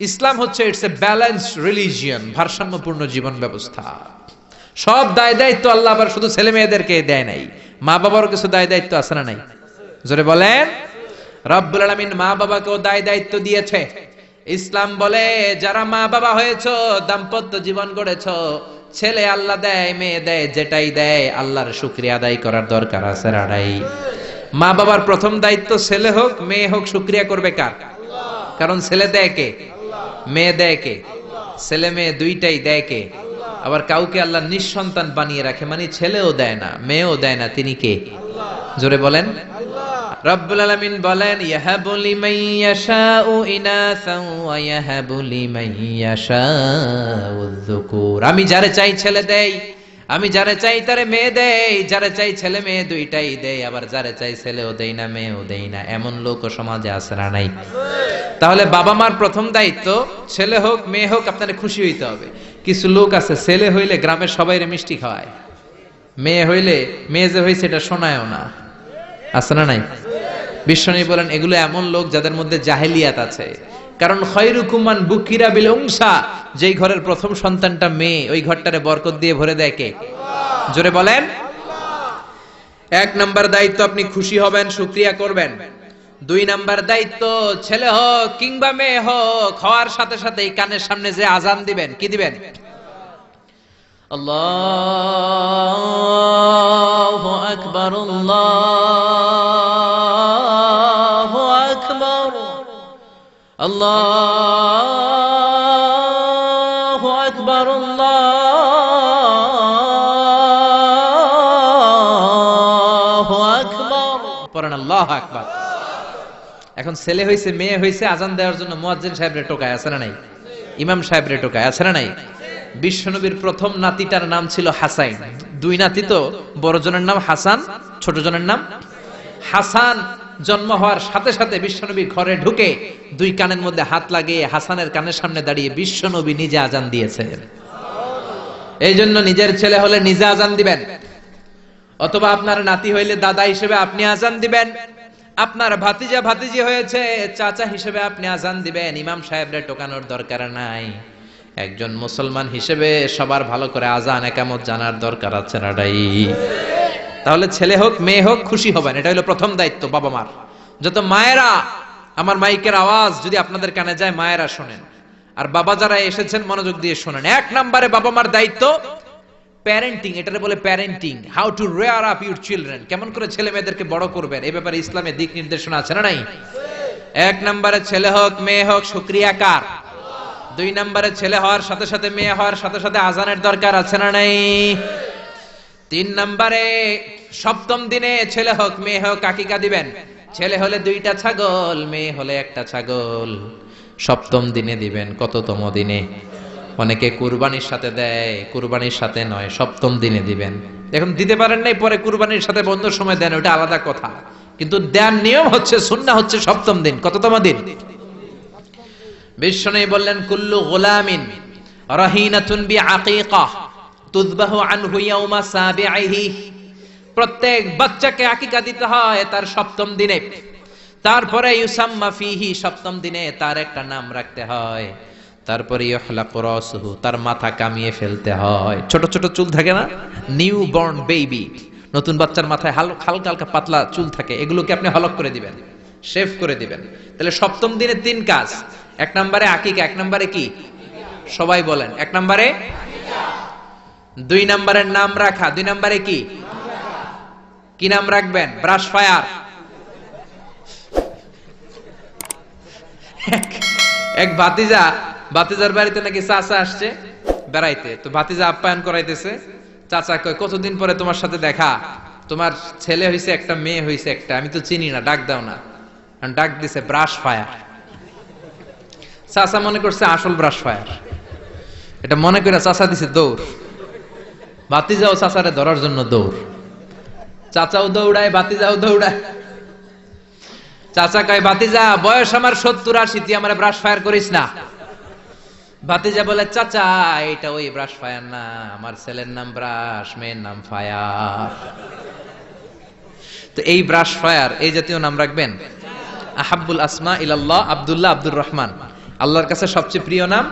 ইসলাম হচ্ছে it's a balance religion ভারসাম্যপূর্ণ জীবন ব্যবস্থা। সব দায় দায়িত্ব আল্লাহ আবার শুধু ছেলে মেয়েদেরকে দেয় নাই। মা বাবারও কিছু দায় দায়িত্ব আছে না নাই? জোরে বলেন। রব্বুল আলামিন মা বাবাকেও দায় দায়িত্ব দিয়েছে। ইসলাম বলে, যারা মা বাবা হয়েছো, দাম্পত্য জীবন গড়েছো, ছেলে আল্লাহ দেয়, মেয়ে দেয়, যেটাই দেয়, আল্লাহর শুক্রিয়া আদায় করার দরকার আছে রাড়াই মা বাবার প্রথম দায়িত্ব ছেলে হোক, মেয়ে হোক, শুক্রিয়া করবে কার? কারণ ছেলে দেয় কে? মেয়ে দেয় কে? ছেলে মেয়ে দুইটাই দেয় কে? আবার কাউকে আল্লাহ নিঃসন্তান বানিয়ে রাখে মানে ছেলেও দেয় না, মেয়েও দেয় না, তিনি কে? জোরে বলেন। আলামিন বলেন আমি যারে চাই ছেলে দেই, আমি যারে চাই তারে মেয়ে দেই, যারে চাই ছেলে মেয়ে দুইটাই দেই, আবার যারে চাই ছেলেও দেই না, মেয়েও দেই না, এমন লোক সমাজে আছে না নাই? তাহলে বাবা মার প্রথম দায়িত্ব, ছেলে হোক, মেয়ে হোক, আপনার খুশি হইতে হবে। কিছু লোক আছে, ছেলে হইলে গ্রামের সবাইরে মিষ্টি খাওয়ায়। মেয়ে হইলে মেয়ে যে হয়েছে এটা শোনায়ও না। আছে না নাই? বিশ্বনী বলেন, এগুলো এমন লোক যাদের মধ্যে জাহেলিয়াত আছে। কারণ খয়রুকুমান বুকিরা বিল উংসা, যেই ঘরের প্রথম সন্তানটা মেয়ে, ওই ঘরটারে বরকত দিয়ে ভরে দেয় কে? জোরে বলেন। এক নাম্বার দায়িত্ব, আপনি খুশি হবেন, শুক্রিয়া করবেন। দুই নাম্বার দায়িত্ব, ছেলে হোক কিংবা মেয়ে হোক, হওয়ার সাথে সাথে এই কানের সামনে যে আজান দিবেন, কি দিবেন? আল্লাহু আকবার আল্লাহু আকবার, আল্লাহু আল্লাহু আকবার। এখন ছেলে হয়েছে, মেয়ে হয়েছে, আজান দেওয়ার জন্য মুয়াজ্জিন সাহেবরে টোকায়, আছে না নাই? ইমাম সাহেবরে টোকায়, আছে না নাই? বিশ্বনবীর প্রথম নাতিটার নাম ছিল হাসাইন। দুই নাতি তো, বড় জনের নাম হাসান, ছোট জনের নাম হাসান। জন্ম হওয়ার সাথে সাথে বিশ্বনবী ঘরে ঢুকে দুই কানের মধ্যে হাত লাগিয়ে হাসানের কানের সামনে দাঁড়িয়ে বিশ্বনবী নিজে আজান দিয়েছেন এই জন্য নিজের ছেলে হলে নিজে আজান দিবেন। অথবা আপনার নাতি হইলে দাদা হিসেবে আপনি আজান দিবেন। আপনার ভাতিজা ভাতিজি হয়েছে, চাচা হিসেবে আপনি আজান দিবেন, ইমাম সাহেবরা টোকানোর দরকার নাই। একজন মুসলমান হিসেবে সবার ভালো করে আজান একামত জানার দরকার আছে নাডাই তাহলে ছেলে হোক, মেয়ে হোক, খুশি হবেন, এটা হলো প্রথম দায়িত্ব বাবা মার যত মায়েরা, আমার মাইকের আওয়াজ যদি আপনাদের কানে যায়, মায়েরা শোনেন। আর বাবা যারা এসেছেন, মনোযোগ দিয়ে শোনেন। এক নম্বরে বাবা মার দায়িত্ব প্যারেন্টিং এটারে বলে parenting how to rear up your children কেমন করে ছেলে মেয়েদেরকে বড় করবেন এই ব্যাপারে ইসলামে দিক নির্দেশনা আছে না নাই? এক নম্বরে ছেলে হোক, মেয়ে হোক, শুক্রিয়া কার? দুই নম্বরে ছেলে হওয়ার সাথে সাথে মেয়ে হওয়ার সাথে সাথে আজানের দরকার আছে না নাই? তিন নম্বরে, সপ্তম দিনে ছেলে হোক, মেয়ে হোক কাকিকা দিবেন? ছেলে হলে দুইটা ছাগল, মেয়ে হলে একটা ছাগল। সপ্তম দিনে দিবেন, কততম দিনে? অনেকে কুরবানির সাথে দেয়, কুরবানির সাথে নয়, সপ্তম দিনে দিবেন। এখন দিতে পারেন নাই, পরে কুরবানির সাথে বন্ধুর সময় দেন, ওটা আলাদা কথা। কিন্তু দেন নিয়ম হচ্ছে সুন্না হচ্ছে সপ্তম দিন। কততম দিন? বিশ্বনবী বললেন, কুল্লু গোলামিন রহিনাতুন বি আকিকাহ তুযবাহু আনহু ইয়াউমা সাবিআইহি। প্রত্যেক বাচ্চাকে আকিকা দিতে হয় তার সপ্তম দিনে। তারপরে ইউসাম্মা ফিহি সপ্তম দিনে তার একটা নাম রাখতে হয়। তারপরে তার মাথা কামিয়ে ফেলতে হয়। ছোট ছোট চুল থাকে না? নিউ বর্ন বেবি নতুন বাচ্চার মাথায় হালকা হালকা হালকা, পাতলা চুল থাকে। এগুলোকে আপনি হলক করে দিবেন, শেভ করে দিবেন। তাহলে সপ্তম দিনে তিন কাজ। এক নম্বরে আকিকা, এক নম্বরে কি? সবাই বলেন, এক নম্বরে? দুই নম্বরের নাম রাখা, দুই নম্বরে কি? কি নাম রাখবেন? Brush fire. এক ভাতিজা ভাতিজার বাড়িতে নাকি চাচা আসছে? বেড়াইতে। তো ভাতিজা আপ্যায়ন করাইতেছে। চাচা কয়, কতদিন পরে তোমার সাথে দেখা? তোমার ছেলে হইছে একটা, মেয়ে হইছে একটা। আমি তো চিনি না, ডাক দাও না। ডাক দিছে ব্রাশ ফায়ার চাচা মনে করছে, আসল ব্রাশ ফায়ার এটা মনে করে চাচা দিছে, দৌড়। ভাতিজাও চাচারে ধরার জন্য দৌড়। চাচাও দৌড়ায়, ভাতিজাও দৌড়ায়। চাচা কয়, ভাতিজা, বয়স আমার সত্তর আশি, তুই আমার ব্রাশ ফায়ার করিস না। ভাতিজা বলে, চাচা, এটা ওই ব্রাশ ফায়ার না, আমার ছেলের নাম ব্রাশ, মেয়ের নাম ফায়ার। তো এই ব্রাশ ফায়ার, এই জাতীয় নাম রাখবেন? আহাব্বুল আসমা ইলাল্লাহ, আবদুল্লাহ আব্দুর রহমান। আল্লাহর কাছে সবচেয়ে প্রিয় নাম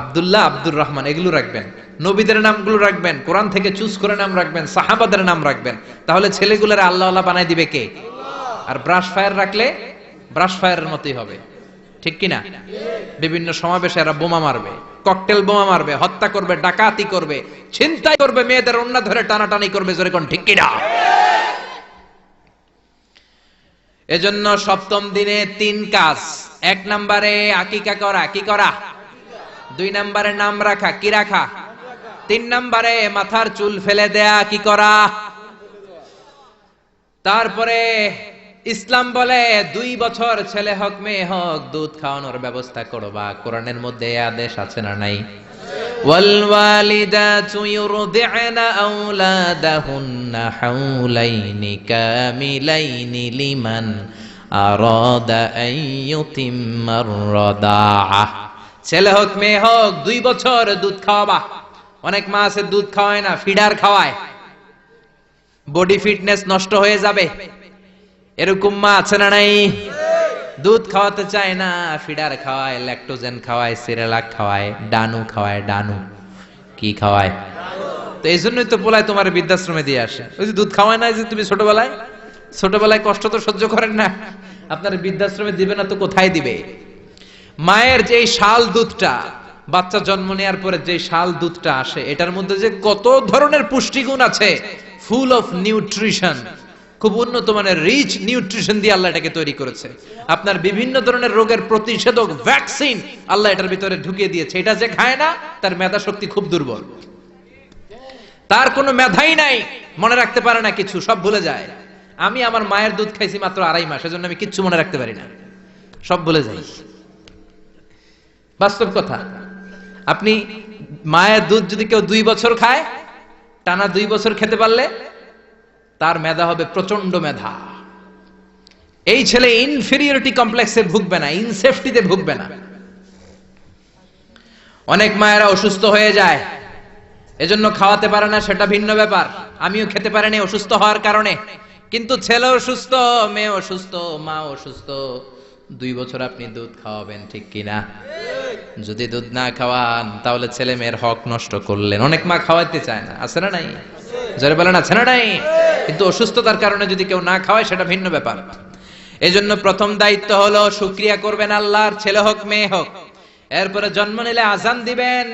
আব্দুল্লাহ আব্দুর রহমান, এগুলো রাখবেন। নবীদের নামগুলো রাখবেন, কোরআন থেকে চুজ করে নাম রাখবেন, সাহাবাদের নাম রাখবেন। তাহলে ছেলেগুলোর আল্লাহ আল্লাহ বানাই দিবে কে? আর ব্রাশ ফায়ার রাখলে ব্রাশ ফায়ারের মতোই হবে। ঠিক কিনা? বিভিন্ন সমাবেশে এরা বোমা মারবে, ককটেল বোমা মারবে, হত্যা করবে, ডাকাতি করবে, ছিনতাই করবে, মেয়েদের অন্য ধরে টানাটানি করবে, জোরে কোন ঠিক কিনা? এজন্য সপ্তম দিনে তিন কাজ। এক নম্বরে আকিকা করা, কি করা? দুই নম্বরে নাম রাখা, কি রাখা? তিন নম্বরে মাথার চুল ফেলে দেয়া, কি করা? তারপরে ইসলাম বলে দুই বছর ছেলে হোক মেয়ে হোক দুধ খাওয়ানোর ব্যবস্থা করবা কোরআনের মধ্যে এ আদেশ আছে না নাই والوالدات يرضعن أولادهن حولين كاملين لمن أراد أن يتم الرضاعة ছেলে হোক মেয়ে হোক দুই বছর দুধ খাওয়াবা অনেক মা আছে দুধ খাওয়ায় না ফিডার খাওয়ায় বডি ফিটনেস নষ্ট হয়ে যাবে এরকম মা আছে না নাই? দুধ খাওয়াতে চায় না, ফিডার খাওয়ায় ল্যাকটোজেন খাওয়ায়, সিরেলাক খাওয়ায়, ডানু খাওয়ায়, ডানু। কি খাওয়ায়? তো এই জন্যই তো পোলায় তোমার বৃদ্ধাশ্রমে দিয়ে আসে। ওই যে দুধ খাওয়ায় না যে তুমি ছোটবেলায়? ছোটবেলায় কষ্ট তো সহ্য করেন না। আপনার বৃদ্ধাশ্রমে দিবে না তো কোথায় দিবে? মায়ের যে শাল দুধটা, বাচ্চা জন্ম নেওয়ার পরে যে শাল দুধটা আসে, এটার মধ্যে যে কত ধরনের পুষ্টিগুণ আছে ফুল অফ নিউট্রিশন খুব উন্নত মানের রিচ নিউট্রিশন দিয়ে আল্লাহ এটাকে তৈরি করেছে। আপনার বিভিন্ন ধরনের রোগের প্রতিষেধক ভ্যাকসিন আল্লাহ এটার ভিতরে ঢুকিয়ে দিয়েছে। এটা যে খায় না, তার মেধা শক্তি খুব দুর্বল। তার কোনো মেধাই নাই, মনে রাখতে পারে না কিছু, সব ভুলে যায়। আমি আমার মায়ের দুধ খাইছি মাত্র আড়াই মাস, এজন্য আমি কিচ্ছু মনে রাখতে পারি না। সব ভুলে যাই। বাস্তব কথা, আপনি মায়ের দুধ যদি কেউ দুই বছর খায়, টানা দুই বছর খেতে পারলে তার মেধা হবে প্রচণ্ড মেধা। এই ছেলে ইনফেরিয়রিটি কমপ্লেক্সে ভুগবে না ইনসেফটিতে ভুগবে না। অনেক মায়েরা অসুস্থ হয়ে যায়। এজন্য খাওয়াতে পারে না, সেটা ভিন্ন ব্যাপার। আমিও খেতে পারিনি অসুস্থ হওয়ার কারণে। কিন্তু ছেলে অসুস্থ, মেয়ে অসুস্থ, মা অসুস্থ, দুই বছর আপনি দুধ খাওয়াবেন, ঠিক কিনা যদি দুধ না খাওয়ান, তাহলে ছেলে মেয়ের হক নষ্ট করলেন। অনেক মা খাওয়াতে চায় না, আছে না নাই? জোরে বলেন, আছে না নাই? কিন্তু অসুস্থতার কারণে যদি কেউ না খাওয়ায়, সেটা ভিন্ন ব্যাপার। এই জন্য প্রথম দায়িত্ব হলো সুক্রিয়া করবেন আল্লাহর, ছেলে হোক, মেয়ে হোক। এরপরে জন্ম নিলে আজান দিবেন,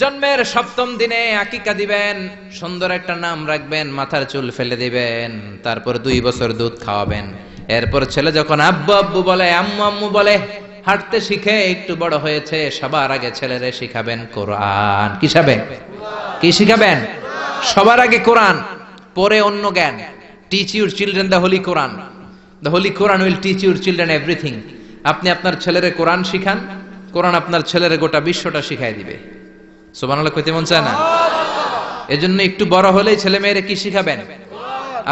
জন্মের সপ্তম দিনে আকিকা দিবেন, সুন্দর একটা নাম রাখবেন, মাথার চুল ফেলে দিবেন, তারপর দুই বছর দুধ খাওয়াবেন। এরপর ছেলে যখন আব্বু আব্বু বলে, আম্মু আম্মু বলে, হাঁটতে শিখে একটু বড় হয়েছে, সবার আগে ছেলেরে শিখাবেন কোরআন। কি শিখাবেন? কি শিখাবেন? সবার আগে কোরআন। পরে অন্য জ্ঞান। Teach your children the holy Quran the holy Quran will teach your children everything আপনি আপনার ছেলেরে কোরআন শিখান, কোরআন আপনার ছেলেরে গোটা বিশ্বটা শিখাই দিবে। সোবানাল্লাহ কইতে মন চায় না? এজন্য একটু বড় হলেই ছেলে মেয়েরে কি শিখাবেন?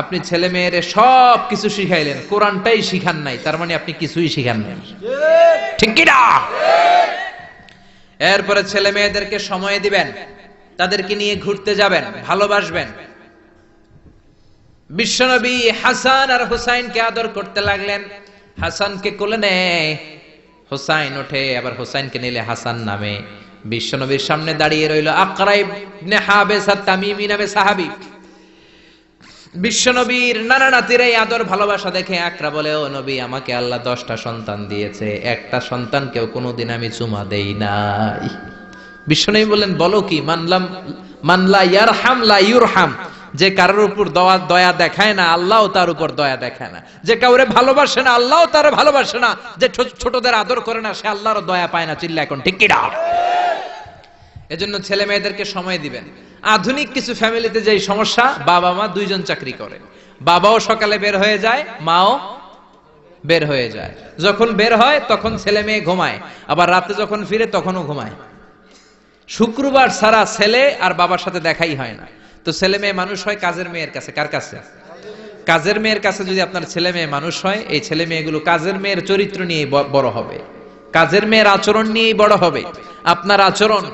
আপনি ছেলে মেয়েরে সব কিছু শিখাইলেন, কোরআনটাই শিখান নাই, তার মানে আপনি কিছুই শিখান নাই। ঠিক কি না? এরপরে ছেলে মেয়েদেরকে সময় দিবেন, তাদেরকে নিয়ে ঘুরতে যাবেন, ভালোবাসবেন। বিশ্বনবী হাসান আর হুসাইনকে আদর করতে লাগলেন। হাসানকে কোলে নেয়, হুসাইন ওঠে, আবার হুসাইনকে নিলে হাসান নামে। বিশ্বনবীর সামনে দাঁড়িয়ে রইল তামিমি নামে সাহাবী। বিশ্বনবীর নানা নাতির এই আদর ভালোবাসা দেখে আকরা বলে, ও নবী, আমাকে আল্লাহ দশটা সন্তান দিয়েছে, একটা সন্তানকেও কোনোদিন আমি চুমা দেই নাই। বিশ্বনবী বললেন, বলো কি মানলাম মানলা ইয়ার ইয়ারহাম, লা ইউরহাম। যে কারোর উপর দয়া দয়া দেখায় না, আল্লাহ তার উপর দয়া দেখায় না। যে কাউরে ভালোবাসে না, আল্লাহ তার ভালোবাসে না, যে ছোট- ছোটদের আদর করে না, সে আল্লাহর দয়া পায় না, চিল্লা এখন, ঠিক কিনা? এজন্য ছেলে মেয়েদেরকে সময় দিবেন। আধুনিক কিছু ফ্যামিলিতে যে সমস্যা, বাবা মা দুইজন চাকরি করে। বাবাও সকালে বের হয়ে যায়, মাও বের হয়ে যায়। যখন বের হয়, তখন ছেলে মেয়ে ঘুমায়। আবার রাতে যখন ফিরে, তখনও ঘুমায়। শুক্রবার সারা ছেলে আর বাবার সাথে দেখাই হয় না। তো ছেলে মেয়ে মানুষ হয় কাজের মেয়ের কাছে, কার কাছে? কাজের মেয়ের কাছে যদি আপনার ছেলে মেয়ে মানুষ হয়, এই ছেলে মেয়েগুলো কাজের মেয়ের চরিত্র নিয়ে বড় হবে। কাজের মেয়ের আচরণ নিয়েই বড় হবে। আপনার আচরণ,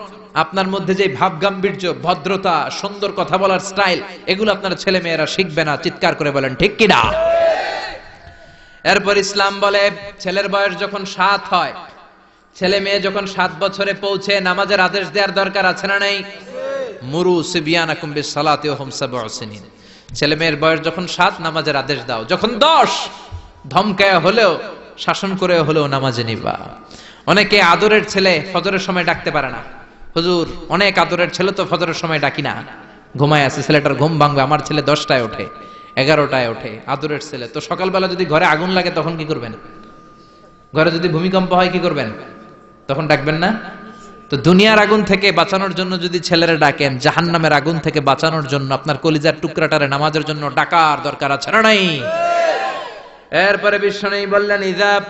আপনার মধ্যে যে ভাব গাম্ভীর্য ভদ্রতা, সুন্দর কথা বলার স্টাইল, এগুলো আপনার ছেলে মেয়েরা শিখবে না, চিৎকার করে বলেন, ঠিক কিনা? এরপর ইসলাম বলে, ছেলের বয়স যখন সাত হয়, ছেলে মেয়ে যখন সাত বছরে পৌঁছে নামাজের আদেশ দেওয়ার দরকার আছে না নাই? মুরু সিবিয়ানাকুম বিসসালাতি ওয়া হুম সাবউ সিনিন। ছেলে মেয়ের বয়স যখন সাত, নামাজের আদেশ দাও। যখন দশ, ধমকায় হলেও, শাসন করে হলেও নামাজে নিবা। অনেকে আদরের ছেলে ফজরের সময় ডাকতে পারে না। হুজুর, অনেক আদরের ছেলে তো ফজরের সময় ডাকি না। ঘুমায় আছে, ছেলেটার ঘুম ভাঙবে, আমার ছেলে দশটায় ওঠে, এগারোটায় ওঠে, আদরের ছেলে। তো সকালবেলা যদি ঘরে আগুন লাগে তখন কি করবেন? ঘরে যদি ভূমিকম্প হয় কি করবেন? তখন ডাকবেন না? তো দুনিয়ার আগুন থেকে বাঁচানোর জন্য যদি ছেলেরা ডাকেন, জাহান্নামের আগুন থেকে বাঁচানোর জন্য আপনার কলিজার টুকরাটারে নামাজের জন্য ডাকার দরকার আছে না নাই? এরপরে বিশ্ব নেই বললেন ইজাব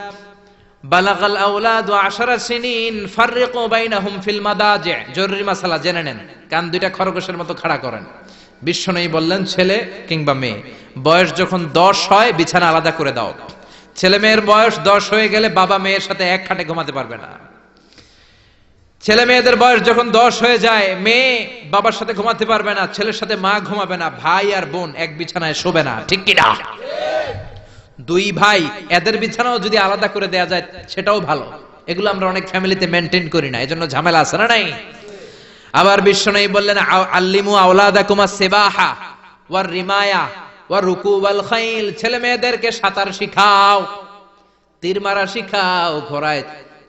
জরুরি জেনে নেন দুইটা খরগোশের মতো খাড়া করেন। বললেন, ছেলে কিংবা মেয়ে, বয়স যখন দশ হয়, বিছানা আলাদা করে দাও। ছেলে মেয়ের বয়স দশ হয়ে গেলে বাবা মেয়ের সাথে এক খাটে ঘুমাতে পারবে না। ছেলে মেয়েদের বয়স যখন দশ হয়ে যায়, মেয়ে বাবার সাথে ঘুমাতে পারবে না, ছেলের সাথে মা ঘুমাবে না, ভাই আর বোন এক বিছানায় শোবে না, ঠিক কিনা দুই ভাই, এদের বিছানাও যদি আলাদা করে দেয়া যায়, সেটাও ভালো। এগুলো আমরা অনেক ফ্যামিলিতে মেনটেন করি না, এজন্য ঝামেলা আছে না নাই? আবার বিশ্ব নেই বললেন আল্লিমু আওলাদা আওলাদাকুমা সেবাহা ওয়ার রিমায়া ওয়ার রুকু ওয়াল খাইল। ছেলে মেয়েদেরকে সাঁতার শিখাও, তীর মারা শিখাও, ঘোড়ায়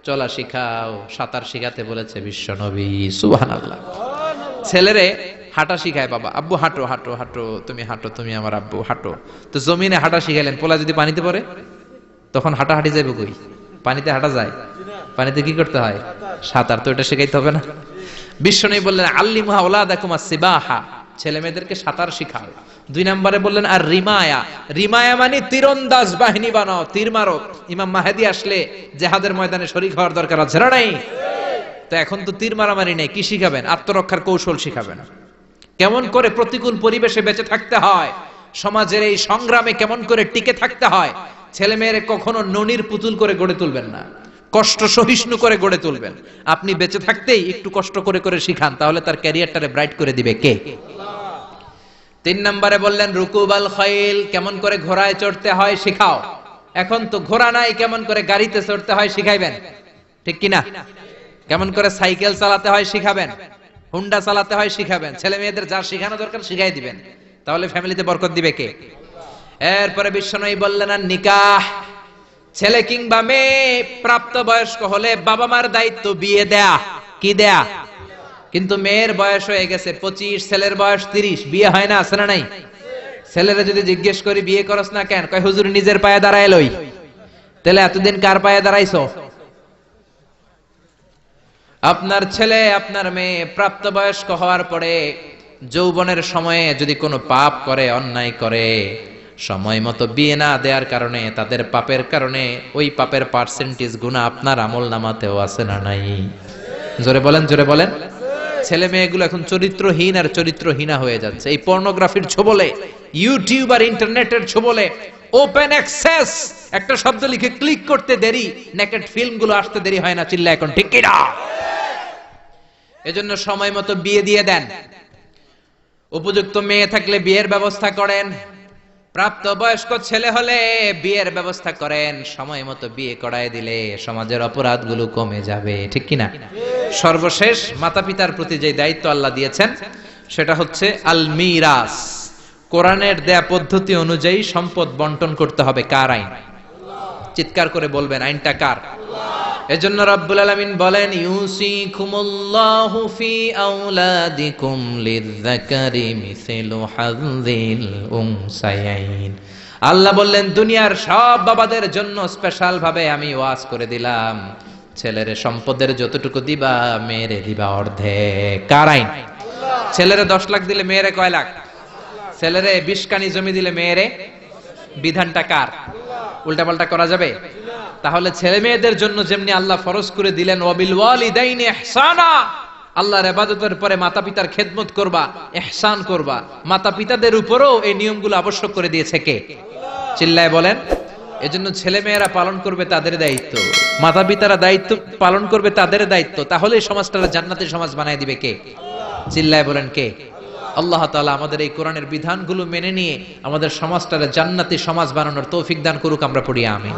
চলা শিখাও, সাঁতার শিখাতে বলেছে বিশ্ব নবী, সুবহানাল্লাহ। ছেলেরে হাঁটা শিখায় বাবা, আব্বু, হাঁটো হাঁটো হাঁটো, তুমি হাঁটো, তুমি আমার আব্বু, হাঁটো। তো জমিনে হাঁটা শিখাইলেন, পোলা যদি পানিতে পড়ে, তখন হাঁটা হাঁটি যাবে কই? পানিতে হাঁটা যায়? পানিতে কি করতে হয়? সাঁতার তো এটা শেখাইতে হবে না। বিশ্ব নেই বললেন, আল্লিমুহা ওলাদাকুমা সিবাহা। ছেলে মেয়েদেরকে সাঁতার শিখাও। দুই নম্বরে বললেন, আর রিমায়া। রিমায়া মানে তীরন্দাজ বাহিনী বানাও, তীর মারো। ইমাম মাহেদি আসলে জেহাদের ময়দানে শরীক হওয়ার দরকার আছে না নাই? তো এখন তো তীর মারামারি নেই, কি শিখাবেন? আত্মরক্ষার কৌশল শিখাবেন। কেমন করে প্রতিকূল পরিবেশে বেঁচে থাকতে হয়, সমাজের এই সংগ্রামে কেমন করে টিকে থাকতে হয় ছেলে মেয়েরে কখনো ননির পুতুল করে গড়ে তুলবেন না। কষ্ট সহিষ্ণু করে গড়ে তুলবেন। আপনি বেঁচে থাকতেই একটু কষ্ট করে করে শিখান, তাহলে তার ক্যারিয়ারটারে ব্রাইট করে দিবে কে? তিন নম্বরে বললেন, রুকুবাল খাইল কেমন করে ঘোড়ায় চড়তে হয় শিখাও। এখন তো ঘোড়া নাই, কেমন করে গাড়িতে চড়তে হয় শিখাইবেন? ঠিক কিনা? কেমন করে সাইকেল চালাতে হয় শিখাবেন? হুন্ডা চালাতে হয় শিখাবেন? ছেলে মেয়েদের যা শিখানো দরকার শিখাই দিবেন। তাহলে ফ্যামিলিতে বরকত দিবে কে? এরপরে বিশ্বনয়ী বললেন, আর নিকাহ ছেলে কিংবা মেয়ে প্রাপ্ত বয়স্ক হলে বাবা মার দায়িত্ব বিয়ে দেয়া। কি দেয়া? কিন্তু মেয়ের বয়স হয়ে গেছে পঁচিশ, ছেলের বয়স তিরিশ। বিয়ে হয় না, আছে না নাই? ছেলেরা যদি জিজ্ঞেস করি, বিয়ে করস না কেন? কয়, হুজুর, নিজের পায়ে দাঁড়ায় লই। তাহলে এতদিন কার পায়ে দাঁড়াইছো? আপনার ছেলে, আপনার মেয়ে প্রাপ্তবয়স্ক হওয়ার পরে যৌবনের সময়ে যদি কোনো পাপ করে, অন্যায় করে সময় মতো বিয়ে না দেওয়ার কারণে, তাদের পাপের কারণে ওই পাপের পার্সেন্টেজ গুণা আপনার আমল নামাতেও আছে না নাই? জোরে বলেন জোরে বলেন। ছেলে মেয়েগুলো এখন চরিত্রহীন আর চরিত্রহীনা হয়ে যাচ্ছে। এই পর্নোগ্রাফির ছোবলে ইউটিউব আর ইন্টারনেটের ছোবলে ওপেন অ্যাক্সেস একটা শব্দ লিখে ক্লিক করতে দেরি নেকেট ফিল্মগুলো আসতে দেরি হয় না চিল্লা এখন, ঠিক কিনা এজন্য সময় মতো বিয়ে দিয়ে দেন। উপযুক্ত মেয়ে থাকলে বিয়ের ব্যবস্থা করেন। প্রাপ্ত বয়স্ক ছেলে হলে বিয়ের ব্যবস্থা করেন, সময় মতো বিয়ে করায় দিলে সমাজের অপরাধগুলো কমে যাবে, ঠিক কিনা? সর্বশেষ মাতা পিতার প্রতি যে দায়িত্ব আল্লাহ দিয়েছেন, সেটা হচ্ছে আল মিরাস কোরআনের দেয়া পদ্ধতি অনুযায়ী সম্পদ বন্টন করতে হবে কার আইন? চিৎকার করে বলবেন, আইনটা কার? এজন্য রব্বুল আলামিন বলেন, ইউসিকুমুল্লাহু ফি আওলাদিকুম লিযযাকারি মিসলু হাযযিল উনসায়াইন। আল্লাহ বললেন, দুনিয়ার সব বাবাদের জন্য স্পেশাল ভাবে আমি ওয়াজ করে দিলাম। ছেলের সম্পদের যতটুকু দিবা, মেয়েরে দিবা অর্ধেক। কার আইন? ছেলেরে দশ লাখ দিলে মেয়েরে কয় লাখ? ছেলেরে বিশ কানি জমি দিলে মেয়েরে? বিধানটা কার? উল্টাপাল্টা করা যাবে? তাহলে ছেলে মেয়েদের জন্য যেমনি আল্লাহ ফরজ করে দিলেন, ওয়াবিল ওয়ালিদাইনি আল্লাহর ইবাদতের পরে মাতা পিতার খেদমত করবা, ইহসান করবা। মাতা পিতাদের উপরও এই নিয়মগুলো আবশ্যক করে দিয়েছে কে? চিল্লায় বলেন, এজন্য ছেলে মেয়েরা পালন করবে তাদের দায়িত্ব। মাতা পিতারা দায়িত্ব পালন করবে তাদের দায়িত্ব। তাহলে সমাজটা জান্নাতের সমাজ বানায় দিবে কে? চিল্লায় বলেন কে? আল্লাহ তালা আমাদের এই কোরআনের বিধানগুলো মেনে নিয়ে আমাদের সমাজটারে জান্নাতি সমাজ বানানোর তৌফিক দান করুক, আমরা পড়ি, আমিন।